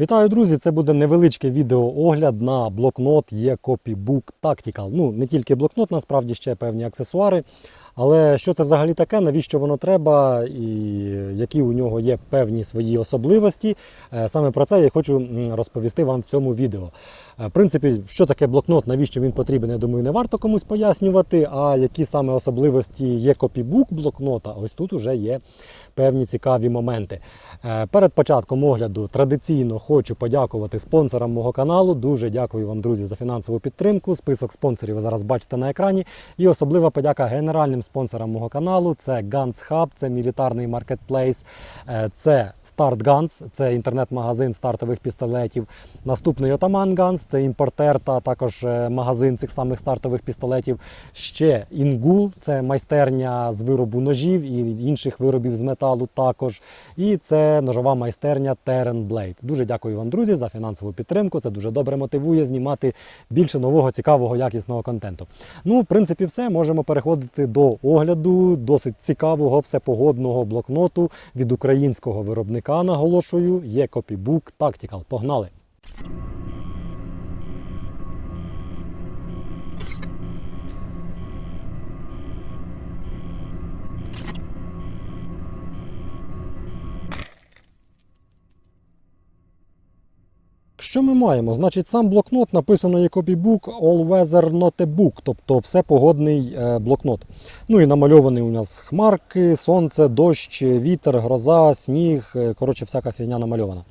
Вітаю, друзі! Це буде невеличкий відеоогляд на блокнот є Copybook Tactical. Ну, не тільки блокнот, насправді ще певні аксесуари. Але що це взагалі таке, навіщо воно треба, і які у нього є певні свої особливості. Е, Саме про це я хочу розповісти вам в цьому відео. Е, В принципі, що таке блокнот, навіщо він потрібен, я думаю, не варто комусь пояснювати. А які саме особливості є копібук блокнота, ось тут уже є певні цікаві моменти. Е, Перед початком огляду традиційно хочу подякувати спонсорам мого каналу. Дуже дякую вам, друзі, за фінансову підтримку. Список спонсорів ви зараз бачите на екрані. І особлива подяка генеральним спонсорам мого каналу. Це Guns Hub, це мілітарний маркетплейс, е, це Start Guns, це інтернет-магазин стартових пістолетів. Наступний Ottoman Guns, це імпортер та також е, магазин цих самих стартових пістолетів. Ще Інгул, це майстерня з виробу ножів і інших виробів з металу також. І це ножова майстерня Terran Blade. Дуже дякую вам, друзі, за фінансову підтримку. Це дуже добре мотивує знімати більше нового, цікавого, якісного контенту. Ну, в принципі, все. Можемо переходити до огляду досить цікавого всепогодного блокноту від українського виробника. Наголошую, є Copybook Tactical. Погнали! Що ми маємо? Значить, сам блокнот написано є Copybook All Weather Notebook, тобто все погодний е, блокнот. Ну і намальований у нас хмарки, сонце, дощ, вітер, гроза, сніг, е, коротше, всяка фігня намальована.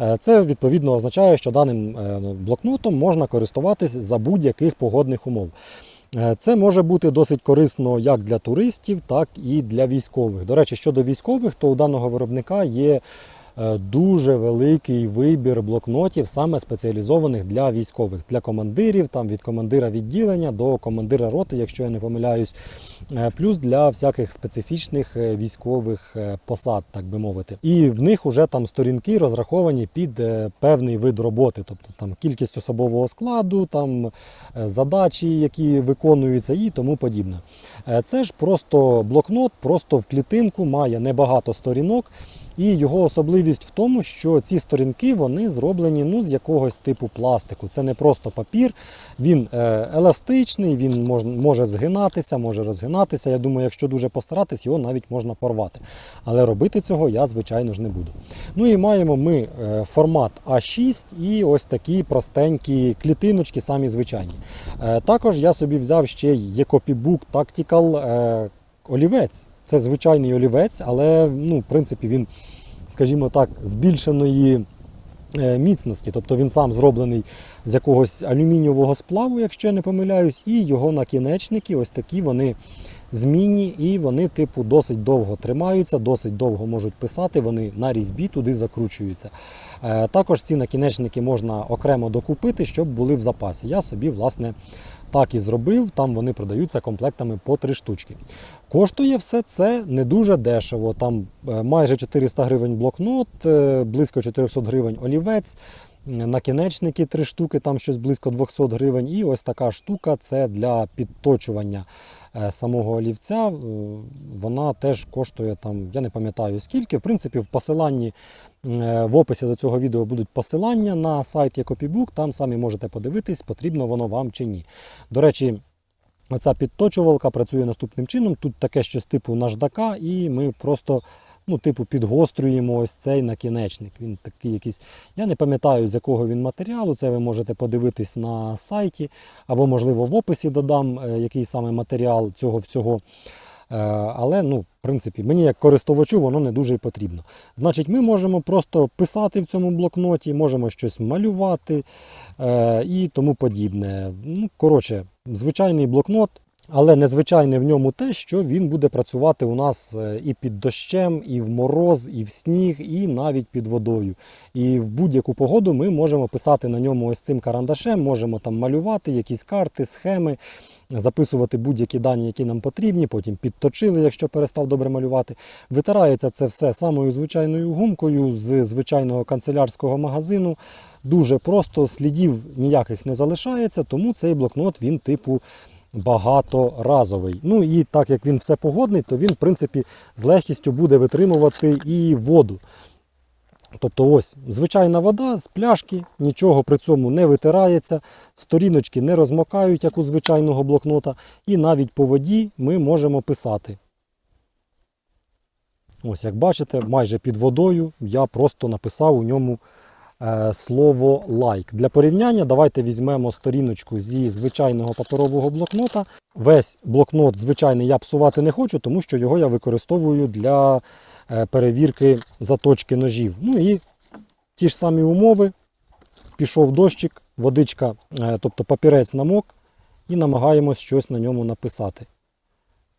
Е, Це відповідно означає, що даним блокнотом можна користуватись за будь-яких погодних умов. Це може бути досить корисно як для туристів, так і для військових. До речі, щодо військових, то у даного виробника є дуже великий вибір блокнотів, саме спеціалізованих для військових, для командирів, там від командира відділення до командира роти, якщо я не помиляюсь, Е, плюс для всяких специфічних е, військових е, посад, так би мовити. І в них вже там сторінки розраховані під е, певний вид роботи, тобто там кількість особового складу, там е, задачі, які виконуються, і тому подібне. Е, Це ж просто блокнот, просто в клітинку має небагато сторінок. І його особливість в тому, що ці сторінки вони зроблені ну, з якогось типу пластику. Це не просто папір, він е, еластичний, він мож, може згинатися, може розгинатися. Я думаю, якщо дуже постаратись, його навіть можна порвати. Але робити цього я, звичайно ж, не буду. Ну і маємо ми е, формат А6 і ось такі простенькі клітиночки, самі звичайні. Е, також я собі взяв ще є Copybook Tactical олівець. Це звичайний олівець, але ну, в принципі він, скажімо так, збільшеної е, міцності. Тобто він сам зроблений з якогось алюмінієвого сплаву, якщо я не помиляюсь, і його накінечники, ось такі вони змінні, і вони, типу, досить довго тримаються, досить довго можуть писати, вони на різьбі туди закручуються. Е, Також ці накінечники можна окремо докупити, щоб були в запасі. Я собі, власне, так і зробив. Там вони продаються комплектами по три штучки. Коштує все це не дуже дешево. Там е, майже 400 гривень блокнот, е, близько 400 гривень олівець, накінечники три штуки, там щось близько 200 гривень. І ось така штука це для підточування е, самого олівця. Вона теж коштує там, я не пам'ятаю скільки. В принципі, в посиланні в описі до цього відео будуть посилання на сайт Copybook, там самі можете подивитись, потрібно воно вам чи ні. До речі, Оця підточувалка працює наступним чином. Тут таке щось типу наждака, і ми просто ну, типу, підгострюємо ось цей накінечник. Він такий якийсь. Я не пам'ятаю, з якого він матеріалу. Це ви можете подивитись на сайті, або, можливо, в описі додам, е, який саме матеріал цього всього. Е, Але, ну, в принципі, мені як користувачу воно не дуже потрібно. Значить, ми можемо просто писати в цьому блокноті, можемо щось малювати е, і тому подібне. Ну, коротше, звичайний блокнот. Але незвичайне в ньому те, що він буде працювати у нас е, і під дощем, і в мороз, і в сніг, і навіть під водою. І в будь-яку погоду ми можемо писати на ньому ось цим карандашем, можемо там малювати якісь карти, схеми, записувати будь-які дані, які нам потрібні, потім підточили, якщо перестав добре малювати. Витирається це все самою звичайною гумкою з звичайного канцелярського магазину. Дуже просто, слідів ніяких не залишається, тому цей блокнот він типу багаторазовий. Ну і так як він все погодний, то він, в принципі, з легкістю буде витримувати і воду. Тобто ось звичайна вода з пляшки, нічого при цьому не витирається, сторіночки не розмокають, як у звичайного блокнота, і навіть по воді ми можемо писати. Ось, як бачите, майже під водою я просто написав у ньому слово лайк. Для порівняння давайте візьмемо сторіночку зі звичайного паперового блокнота. Весь блокнот звичайний я псувати не хочу, тому що його я використовую для е, перевірки заточки ножів. Ну і ті ж самі умови. Пішов дощик, водичка, е, тобто папірець намок, і намагаємось щось на ньому написати.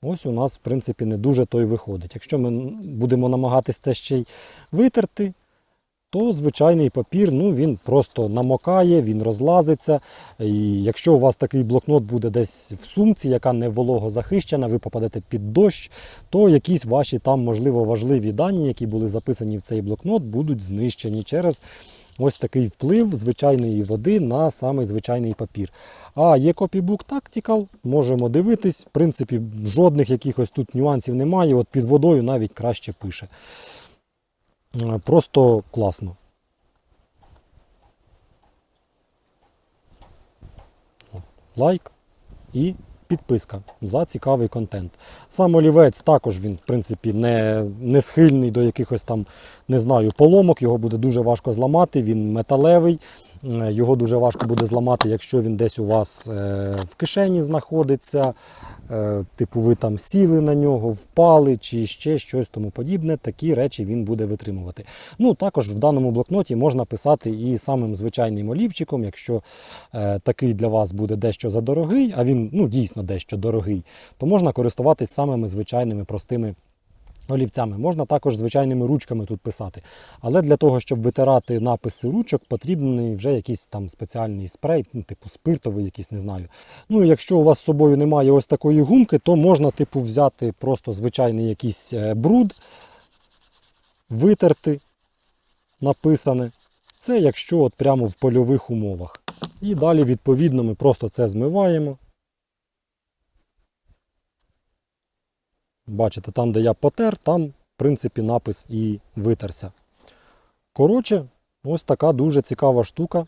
Ось у нас, в принципі, не дуже той виходить. Якщо ми будемо намагатись це ще й витерти, то звичайний папір ну, він просто намокає, він розлазиться. І якщо у вас такий блокнот буде десь в сумці, яка не вологозахищена, ви попадете під дощ, то якісь ваші там, можливо, важливі дані, які були записані в цей блокнот, будуть знищені через ось такий вплив звичайної води на самий звичайний папір. А є Copybook Tactical, можемо дивитись. В принципі, жодних якихось тут нюансів немає. От під водою навіть краще пише. Просто класно. Лайк і підписка за цікавий контент. Сам олівець також він, в принципі, не, не схильний до якихось там, не знаю, поломок, його буде дуже важко зламати, він металевий. Е, Його дуже важко буде зламати, якщо він десь у вас е, в кишені знаходиться, е, типу ви там сіли на нього, впали чи ще щось тому подібне. Такі речі він буде витримувати. Ну також в даному блокноті можна писати і самим звичайним олівчиком, якщо такий для вас буде дещо задорогий, а він ну дійсно дещо дорогий, то можна користуватись самими звичайними простими. Олівцями можна також звичайними ручками тут писати. Але для того, щоб витирати написи ручок, потрібний вже якийсь там спеціальний спрей, ну, типу спиртовий, якийсь, не знаю. Ну якщо у вас з собою немає ось такої гумки, то можна типу взяти просто звичайний якийсь е, бруд, витерти написане. Це якщо от прямо в польових умовах. І далі, відповідно, ми просто це змиваємо. Бачите, там, де я потер, там, в принципі, напис і витерся. Коротше, ось така дуже цікава штука.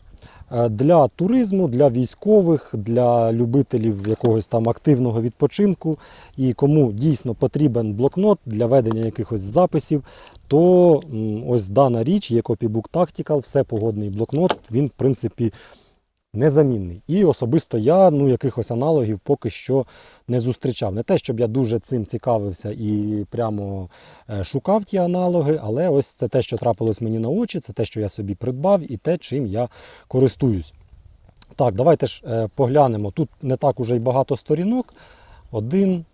Е, Для туризму, для військових, для любителів якогось там активного відпочинку і кому дійсно потрібен блокнот для ведення якихось записів, то ось дана річ є Copybook Tactical, все погодний блокнот, він, в принципі, незамінний. І особисто я ну, якихось аналогів поки що не зустрічав. Не те, щоб я дуже цим цікавився і прямо е, шукав ті аналоги, але ось це те, що трапилось мені на очі, це те, що я собі придбав, і те, чим я користуюсь. Так, давайте ж е, поглянемо. Тут не так уже й багато сторінок. Один,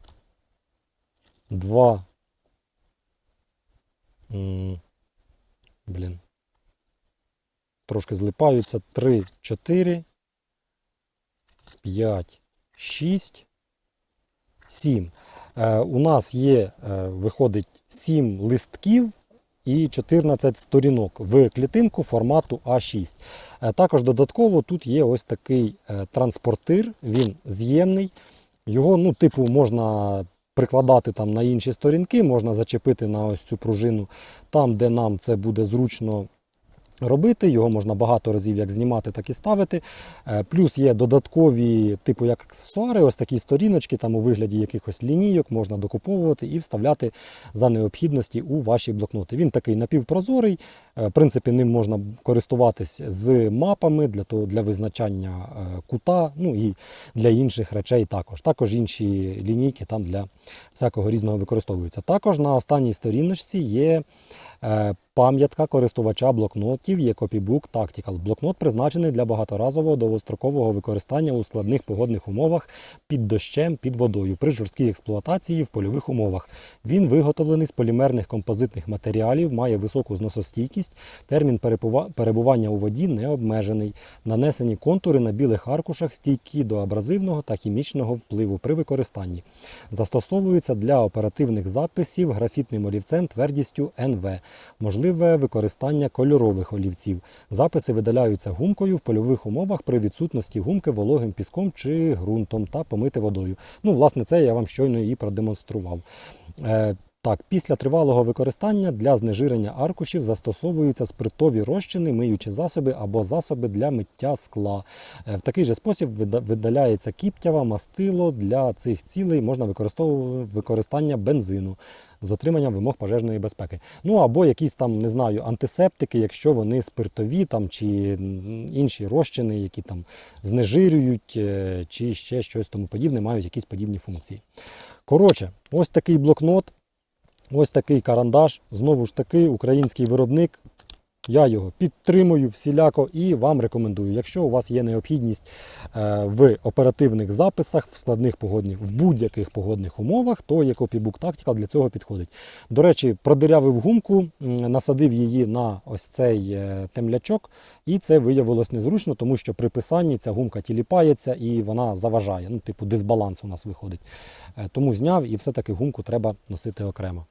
два. Блін. Трошки злипаються. Три, чотири, п'ять, шість, сім. Е, у нас є, е, виходить, 7 листків і 14 сторінок в клітинку формату А6. Е, також додатково тут є ось такий е, транспортир, він з'ємний. Його, ну, типу, можна прикладати там на інші сторінки, можна зачепити на ось цю пружину там, де нам це буде зручно робити. Його можна багато разів як знімати, так і ставити. Е, Плюс є додаткові, типу як аксесуари, ось такі сторіночки, там у вигляді якихось лінійок можна докуповувати і вставляти за необхідності у ваші блокноти. Він такий напівпрозорий. е, В принципі, ним можна користуватись з мапами для того, для визначання е, кута, ну і для інших речей також. Також інші лінійки там для всякого різного використовуються. Також на останній сторіночці є пам'ятка користувача блокнотів є Copybook Tactical. Блокнот призначений для багаторазового довгострокового використання у складних погодних умовах під дощем, під водою при жорсткій експлуатації в польових умовах. Він виготовлений з полімерних композитних матеріалів, має високу зносостійкість. Термін перебування у воді не обмежений. Нанесені контури на білих аркушах стійкі до абразивного та хімічного впливу при використанні. Застосовується для оперативних записів графітним олівцем твердістю НВ. Можливе використання кольорових олівців. Записи видаляються гумкою в польових умовах при відсутності гумки вологим піском чи ґрунтом та помити водою. Ну, власне, це я вам щойно і продемонстрував. Е, так, після тривалого використання для знежирення аркушів застосовуються спиртові розчини, миючі засоби або засоби для миття скла. Е, В такий же спосіб видаляється кіптява, мастило. Для цих цілей можна використовувати використання бензину з дотриманням вимог пожежної безпеки. Ну або якісь там, не знаю, антисептики, якщо вони спиртові там, чи інші розчини, які там знежирюють, е, чи ще щось тому подібне, мають якісь подібні функції. Коротше, ось такий блокнот, ось такий карандаш. Знову ж таки, український виробник. Я його підтримую всіляко і вам рекомендую. Якщо у вас є необхідність е, в оперативних записах, в складних погодних, в будь-яких погодних умовах, то є Copybook Tactical для цього підходить. До речі, продирявив гумку, насадив її на ось цей е, темлячок, і це виявилось незручно, тому що при писанні ця гумка тіліпається і вона заважає. Ну, типу, дисбаланс у нас виходить. Е, Тому зняв і все-таки гумку треба носити окремо.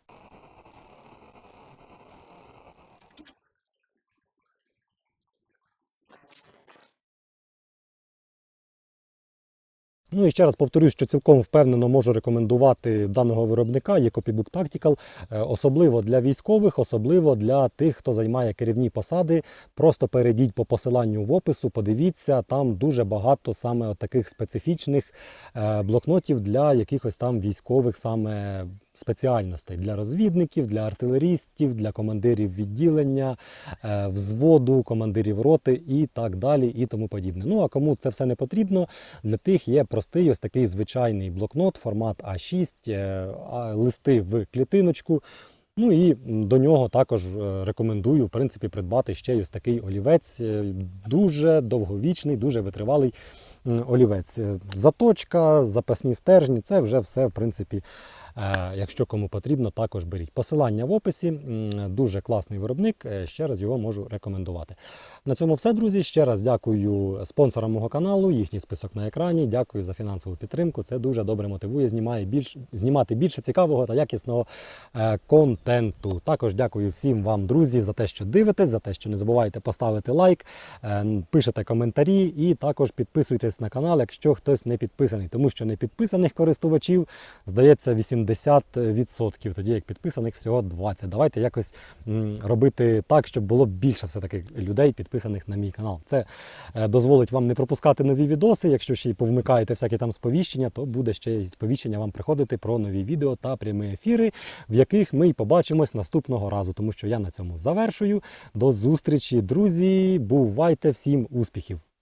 Ну і ще раз повторюсь, що цілком впевнено можу рекомендувати даного виробника, є Copybook Tactical, е, особливо для військових, особливо для тих, хто займає керівні посади. Просто перейдіть по посиланню в опису, подивіться, там дуже багато саме таких специфічних е, блокнотів для якихось там військових саме спеціальностей для розвідників, для артилерістів, для командирів відділення, е, взводу, командирів роти і так далі, і тому подібне. Ну а кому це все не потрібно, для тих є простий ось такий звичайний блокнот, формат А6, е, листи в клітиночку. Ну і до нього також е, рекомендую в принципі придбати ще ось такий олівець, дуже довговічний, дуже витривалий олівець. Заточка, запасні стержні це вже все в принципі. Е, Якщо кому потрібно, також беріть. Посилання в описі. Дуже класний виробник. е, Ще раз його можу рекомендувати. На цьому все, друзі. Ще раз дякую спонсорам мого каналу, їхній список на екрані. Дякую за фінансову підтримку. Це дуже добре мотивує знімає більш, знімати більше цікавого та якісного е, контенту. Також дякую всім вам, друзі, за те, що дивитесь, за те, що не забувайте поставити лайк, пишете коментарі і також підписуйтесь на канал, якщо хтось не підписаний, тому що не підписаних користувачів здається 80%, тоді як підписаних всього 20%. Давайте якось робити так, щоб було більше все-таки людей підписаних на мій канал. Це е, дозволить вам не пропускати нові відоси. Якщо ще й повмикаєте всякі там сповіщення, то буде ще й сповіщення вам приходити про нові відео та прямі ефіри, в яких ми й побачимось наступного разу. Тому що я на цьому завершую. До зустрічі, друзі! Бувайте всім успіхів!